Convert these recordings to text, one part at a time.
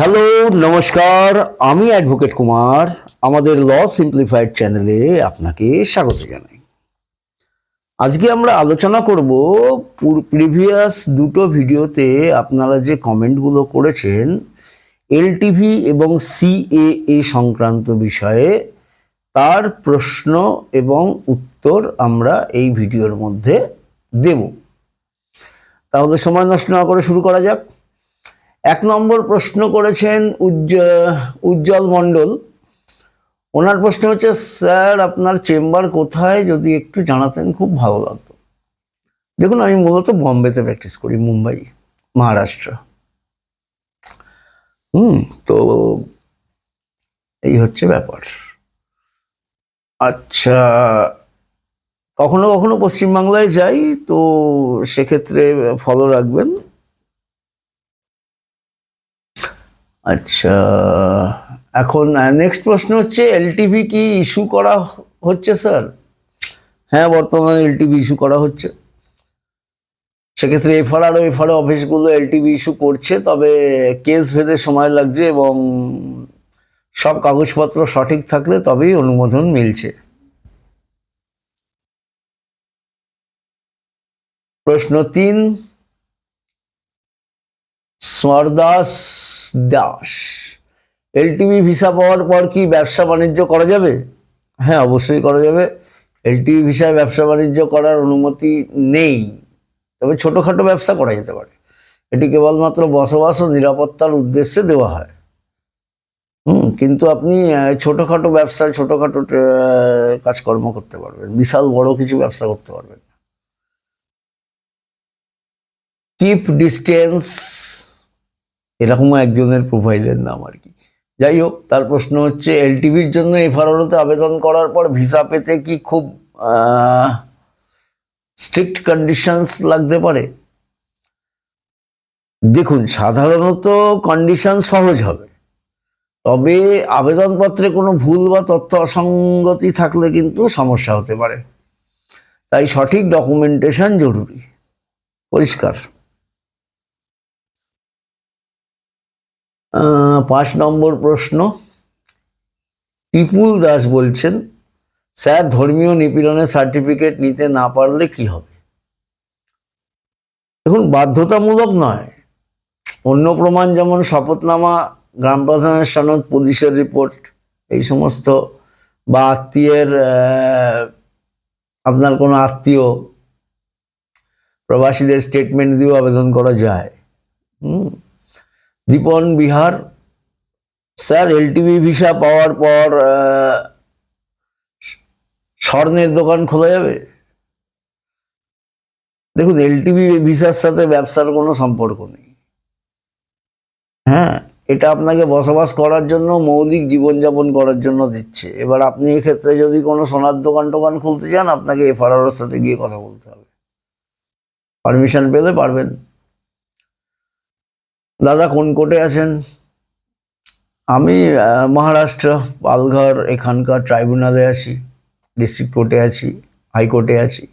Hello, নমস্কার, আমি advocate Kumar. আমাদের ল সিম্পলিফাইড চ্যানেলে আপনাকে স্বাগত জানাই। আজকে আমরা আলোচনা করব প্রিভিয়াস দুটো ভিডিওতে আপনারা যে কমেন্টগুলো করেছেন, এলটিভি এবং সিএএ সংক্রান্ত বিষয়ে তার প্রশ্ন এবং উত্তর আমরা এই ভিডিওর মধ্যে দেব। তাহলে সময় নষ্ট না করে শুরু করা যাক। এক নম্বর প্রশ্ন করেছেন উজ্জ- উজ্জ্বল মণ্ডল। ওনার প্রশ্ন হচ্ছে, স্যার, আপনার চেম্বার কোথায়? যদি একটু জানাতেন, খুব ভালো লাগতো। দেখুন, আমি মূলত বম্বেতে প্র্যাকটিস করি, মুম্বাই, মহারাষ্ট্র। হুম, তো এই হচ্ছে ব্যাপার। আচ্ছা কখনো কখনো পশ্চিমবাংলায় যাই, তো সেক্ষেত্রে ফলো রাখবেন। আচ্ছা এখন নেক্সট প্রশ্ন হচ্ছে এলটিভি কি ইস্যু করা হচ্ছে স্যার হ্যাঁ বর্তমানে এলটিভি ইস্যু করা হচ্ছে। সেক্ষেত্রে এফআরআর ও এফআরআর অফিসগুলো এলটিভি ইস্যু করছে, তবে কেস ভেদে সময় লাগছে এবং সব কাগজপত্র সঠিক থাকলে তবেই অনুমোদন মিলছে। প্রশ্ন তিন, স্মরদাস দাস। এলটিভি ভিসা পাওয়ার পর কি ব্যবসা বাণিজ্য করা যাবে? হ্যাঁ অবশ্যই করা যাবে। এলটিভি ভিসায় ব্যবসা বাণিজ্য করার অনুমতি নেই। তবে ছোটোখাটো ব্যবসা করা যেতে পারে। এটি কেবলমাত্র বসবাস ও নিরাপত্তার উদ্দেশ্যে দেওয়া হয়। হুম, কিন্তু আপনি ছোটোখাটো ব্যবসা, ছোটোখাটো কাজকর্ম করতে পারবেন। বিশাল বড় কিছু ব্যবসা করতে পারবেন কিপ ডিস্টেন্স এরকমও একজনের প্রোফাইলের নাম আর কি। যাই হোক, তার প্রশ্ন হচ্ছে, এলটিভির জন্য এফআরওতে আবেদন করার পর ভিসা পেতে কি খুব স্ট্রিক্ট কন্ডিশনস লাগতে পারে? দেখুন, সাধারণত কন্ডিশন সহজ হবে। তবে আবেদনপত্রে কোনো ভুল বা তথ্য অসঙ্গতি থাকলে কিন্তু সমস্যা হতে পারে। তাই সঠিক ডকুমেন্টেশন জরুরি। পরিষ্কার। পাঁচ নম্বর প্রশ্ন। টিপুল দাস বলছেন, স্যার, ধর্মীয় নিপীড়নের সার্টিফিকেট নিতে না পারলে কি হবে? দেখুন, বাধ্যতামূলক নয়। অন্য প্রমাণ যেমন শপথনামা, গ্রাম প্রধানের সনদ, পুলিশের রিপোর্ট, এই সমস্ত, বা আত্মীয়ের আপনার কোনো আত্মীয়, প্রবাসীদের স্টেটমেন্ট দিয়েও আবেদন করা যায়। হুম? Dipan Bihar. Sir, LTV visa পাওয়ার পর স্বর্ণের দোকান খোলা যাবে? দেখুন, এলটিভি ভিসার সাথে ব্যবসার কোনো সম্পর্ক নেই। হ্যাঁ এটা আপনাকে বসবাস করার জন্য, মৌলিক জীবনযাপন করার জন্য দিচ্ছে। এবার আপনি এক্ষেত্রে যদি কোনো সোনার দোকান টোকান খুলতে চান, আপনাকে এফআরআর সাথে গিয়ে কথা বলতে হবে। পারমিশন পেলে পারবেন। দাদা কোন কোর্টে আছেন? আমি মহারাষ্ট্র, পালঘর, এখানকার ট্রাইব্যুনালে আছি, ডিস্ট্রিক্ট কোর্টে আছি হাইকোর্টে আছি।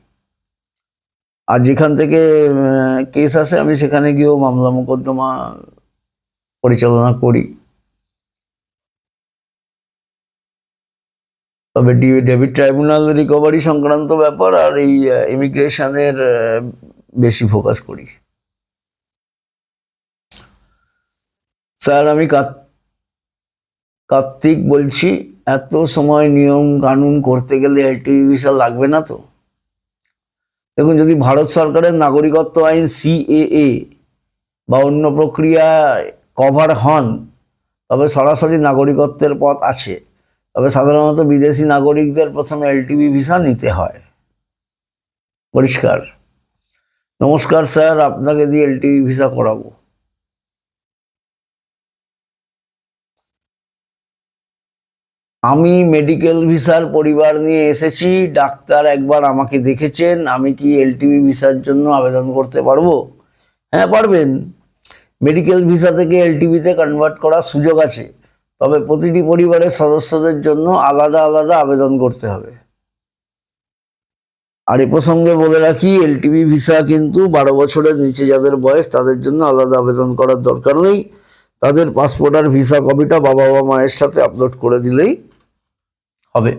আর যেখান থেকে কেস আসে, আমি সেখানে গিয়েও মামলা মোকদ্দমা পরিচালনা করি। তবে ডি- ডেবিট ট্রাইব্যুনাল রিকভারি সংক্রান্ত ব্যাপার আর এই ইমিগ্রেশনের বেশি ফোকাস করি। স্যার, আমি কার্তিক বলছি। এত সময় নিয়ম কানুন করতে গেলে এলটিভি ভিসা লাগবে না তো? দেখুন, যদি ভারত সরকারের নাগরিকত্ব আইন সিএএ বা অন্য প্রক্রিয়ায় কভার হন, তবে সরাসরি নাগরিকত্বের পথ আছে। তবে সাধারণত বিদেশি নাগরিকদের প্রথমে এলটিভি ভিসা নিতে হয়। পরিষ্কার। নমস্কার স্যার, আপনাকে দিয়ে এলটিভি ভিসা করাবো। আমি মেডিকেল ভিসার পরিবার নিয়ে এসেছি, ডাক্তার একবার আমাকে দেখেছেন, আমি কি এলটিভি ভিসার জন্য আবেদন করতে পারব? হ্যাঁ পারবেন। মেডিকেল ভিসা থেকে এলটিভিতে কনভার্ট করার সুযোগ আছে, তবে প্রতিটি পরিবারের সদস্যদের জন্য আলাদা আলাদা আবেদন করতে হবে। আর এ প্রসঙ্গে বলে রাখি এলটিভি ভিসা কিন্তু বারো বছরের নিচে যাদের বয়স, তাদের জন্য আলাদা আবেদন করার দরকার নেই। তাদের পাসপোর্ট আর ভিসা কপিটা বাবা বা মায়ের সাথে আপলোড করে দিলেই হবে।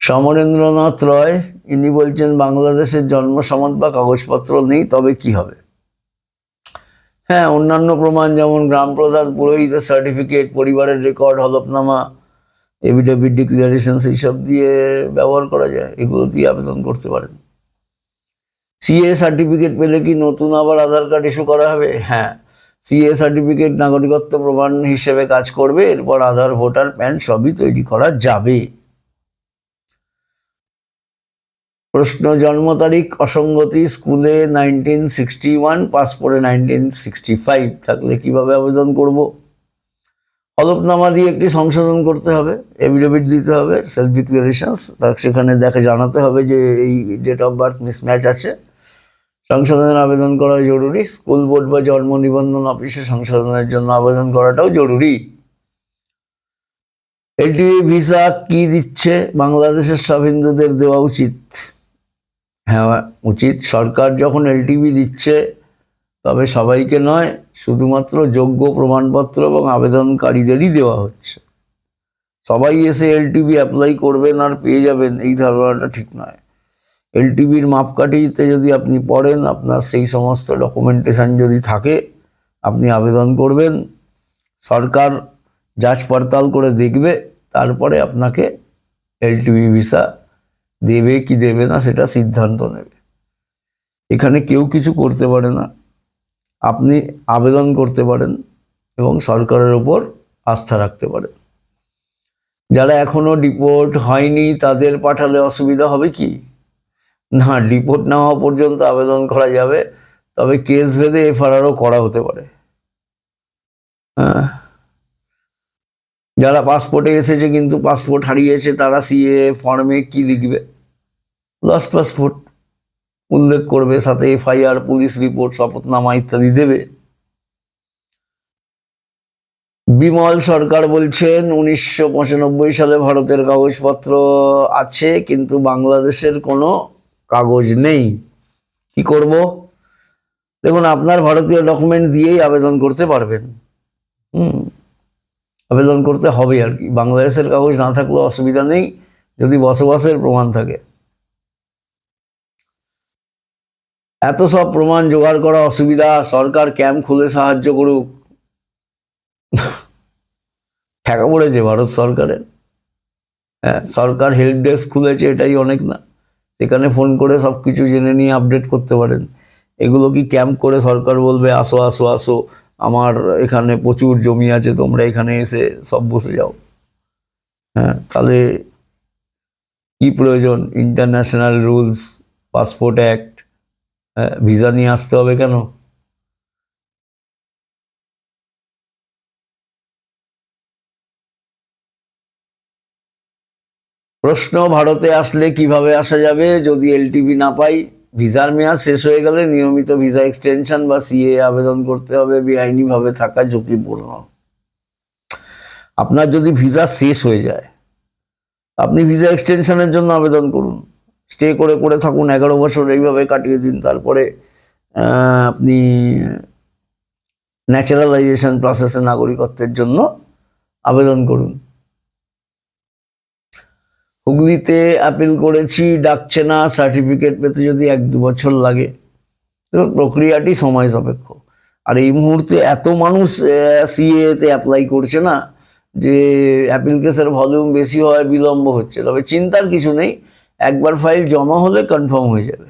সমরেন্দ্রনাথ রয়, ইনি বলছেন, বাংলাদেশের জন্ম সনদ বা কাগজপত্র নেই, তবে কি হবে? হ্যাঁ অন্যান্য প্রমাণ যেমন গ্রাম প্রধান পুরোহিতের সার্টিফিকেট পরিবারের রেকর্ড হলফনামা এভিডেভিট ডিক্লারেশন এইসব দিয়ে ব্যবহার করা যায়, এগুলো দিয়ে আবেদন করতে পারেন। সিএ সার্টিফিকেট পেলে কি নতুন আবার আধার কার্ড ইস্যু করা হবে? হ্যাঁ। সিএ সার্টিফিকেট নাগরিকত্ব প্রমাণ হিসেবে কাজ করবে, এরপর আধার, ভোটার, প্যান সবই তৈরি করা যাবে। প্রশ্ন, জন্ম তারিখ, অসঙ্গতি, স্কুলে নাইনটিন সিক্সটি ওয়ান পাসপোর্টে নাইনটিন সিক্সটি ফাইভ থাকলে কীভাবে আবেদন করব? হলফনামা দিয়ে একটি সংশোধন করতে হবে এভিডেভিট দিতে হবে সেলফ ডিক্লারেশনস তার সেখানে দেখে, জানাতে হবে যে এই ডেট অফ বার্থ মিসম্যাচ আছে। সংশোধনের আবেদন করা জরুরি। স্কুল বোর্ড বা জন্ম নিবন্ধন অফিসে সংশোধনের জন্য আবেদন করাটাও জরুরি। এলটিভি ভিসা কি দিচ্ছে? বাংলাদেশের সব হিন্দুদের দেওয়া উচিত। হ্যাঁ উচিত। সরকার যখন এলটিভি দিচ্ছে, তবে সবাইকে নয়, শুধুমাত্র যোগ্য প্রমাণপত্র এবং আবেদনকারীদেরই দেওয়া হচ্ছে। সবাই এসে এলটিভি অ্যাপ্লাই করবেন আর পেয়ে যাবেন, এই ধারণাটা ঠিক নয়। এলটিভির মাপকাঠিতে যদি আপনি পড়েন, আপনার সেই সমস্ত ডকুমেন্টেশন যদি থাকে, আপনি আবেদন করবেন। সরকার যাচ পড়তাল করে দেখবে, তারপরে আপনাকে এলটিভি ভিসা দেবে কি দেবে না, সেটা সিদ্ধান্ত নেবে। এখানে কেউ কিছু করতে পারে না। আপনি আবেদন করতে পারেন এবং সরকারের ওপর আস্থা রাখতে পারেন। যারা এখনও ডিপোর্ট হয়নি, তাদের পাঠালে অসুবিধা হবে কি? না রিপোর্ট না হওয়া পর্যন্ত আবেদন করা যাবে, তবে কেস ভেদে এফআরআরও করা হতে পারে। হ্যাঁ। যারা পাসপোর্টে এসেছে কিন্তু পাসপোর্ট হারিয়েছে, তারা সিএ ফর্মে কি লিখবে? লস পাসপোর্ট উল্লেখ করবে, সাথে এফআইআর পুলিশ রিপোর্ট শপথনামা ইত্যাদি দেবে। বিমল সরকার বলছেন, উনিশশো পঁচানব্বই সালে ভারতের কাগজপত্র আছে, কিন্তু বাংলাদেশের কোনো কাগজ নেই। কি করব? দেখুন, আপনার ভারতীয় ডকুমেন্ট দিয়েই আবেদন করতে পারবেন। হুম, আবেদন করতে হবে আর কি। বাংলাদেশের কাগজ না থাকলেও অসুবিধা নেই, যদি বসবাসের প্রমাণ থাকে। এত সব প্রমাণ জোগাড় করা অসুবিধা, সরকার ক্যাম্প খুলে সাহায্য করুক। ঠেকা পড়েছে ভারত সরকারের। হ্যাঁ সরকার হেল্প ডেস্ক খুলেছে, এটাই অনেক না। সেখানে ফোন করে সব কিছু জেনে নিয়ে আপডেট করতে পারেন। এগুলো কি ক্যাম্প করে সরকার বলবে, আসো আসো আসো, আমার এখানে প্রচুর জমি আছে, তোমরা এখানে এসে সব বসে যাও। হ্যাঁ তাহলে কী প্রয়োজন? International rules passport act visa নিয়ে আসতে হবে কেন? প্রশ্ন ভারতে আসলে কীভাবে আসা যাবে? যদি এলটিভি না পাই, ভিসার মেয়াদ শেষ হয়ে গেলে নিয়মিত ভিসা এক্সটেনশন বা সিএ আবেদন করতে হবে, বেআইনিভাবে থাকা ঝুঁকিপূর্ণ। আপনার যদি ভিসা শেষ হয়ে যায়, আপনি ভিসা এক্সটেনশনের জন্য আবেদন করুন। স্টে করে করে থাকুন, এগারো বছর এইভাবে কাটিয়ে দিন, তারপরে আপনি ন্যাচারালাইজেশন প্রসেসে নাগরিকত্বের জন্য আবেদন করুন। হুগলিতে অ্যাপিল করেছি, ডাকছে না সার্টিফিকেট পেতে যদি এক দু বছর লাগে। প্রক্রিয়াটি সময় সাপেক্ষ। আর এই মুহূর্তে এত মানুষ সিএতে অ্যাপ্লাই করছে না, যে অ্যাপিল কেসের ভলিউম বেশি হয়, বিলম্ব হচ্ছে। তবে চিন্তার কিছু নেই, একবার ফাইল জমা হলে কনফার্ম হয়ে যাবে।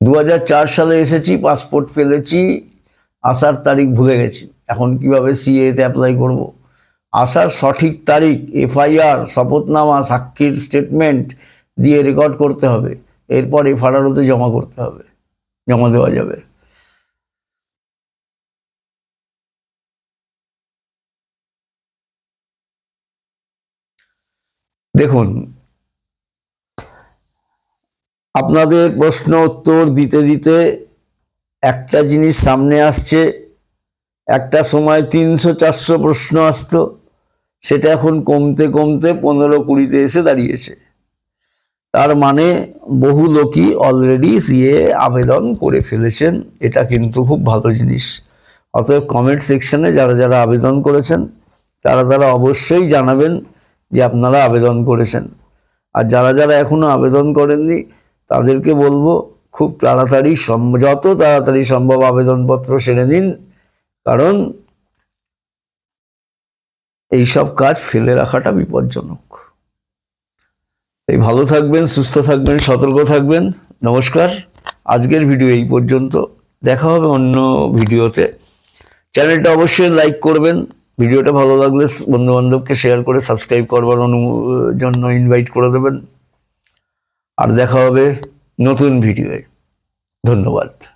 দু হাজার চার সালে এসেছি পাসপোর্ট ফেলেছি, আসার তারিখ ভুলে গেছি। এখন কীভাবে সিএতে অ্যাপ্লাই করব। আসার সঠিক তারিখ, এফআইআর, শপথনামা, সাক্ষীর স্টেটমেন্ট দিয়ে রেকর্ড করতে হবে। এরপর এফআরআরওতে জমা করতে হবে। জমা দেওয়া যাবে। দেখুন, আপনাদের প্রশ্ন উত্তর দিতে দিতে একটা জিনিস সামনে আসছে। একটা সময় তিনশো চারশো প্রশ্ন আসতো। সেটা এখন কমতে কমতে পনেরো কুড়িতে এসে দাঁড়িয়েছে। তার মানে বহু লোকই অলরেডি সিএ আবেদন করে ফেলেছেন, এটা কিন্তু খুব ভালো জিনিস। অতএব কমেন্ট সেকশনে যারা যারা আবেদন করেছেন, তারা তারা অবশ্যই জানাবেন যে আপনারা আবেদন করেছেন। আর যারা যারা এখনও আবেদন করেননি, তাদেরকে বলব খুব তাড়াতাড়ি যত তাড়াতাড়ি সম্ভব আবেদনপত্র সেরে নিন। কারণ এইসব কাজ ফেলে রাখাটা বিপজ্জনক। তাই ভালো থাকবেন, সুস্থ থাকবেন, সতর্ক থাকবেন। নমস্কার। আজকের ভিডিও এই পর্যন্ত। দেখা হবে অন্য ভিডিওতে। চ্যানেলটা অবশ্যই লাইক করবেন। ভিডিওটা ভালো লাগলে বন্ধু বান্ধবকে শেয়ার করে সাবস্ক্রাইব করবার অনু- জন্য ইনভাইট করে দেবেন। আর দেখা হবে নতুন ভিডিওয়ে। ধন্যবাদ।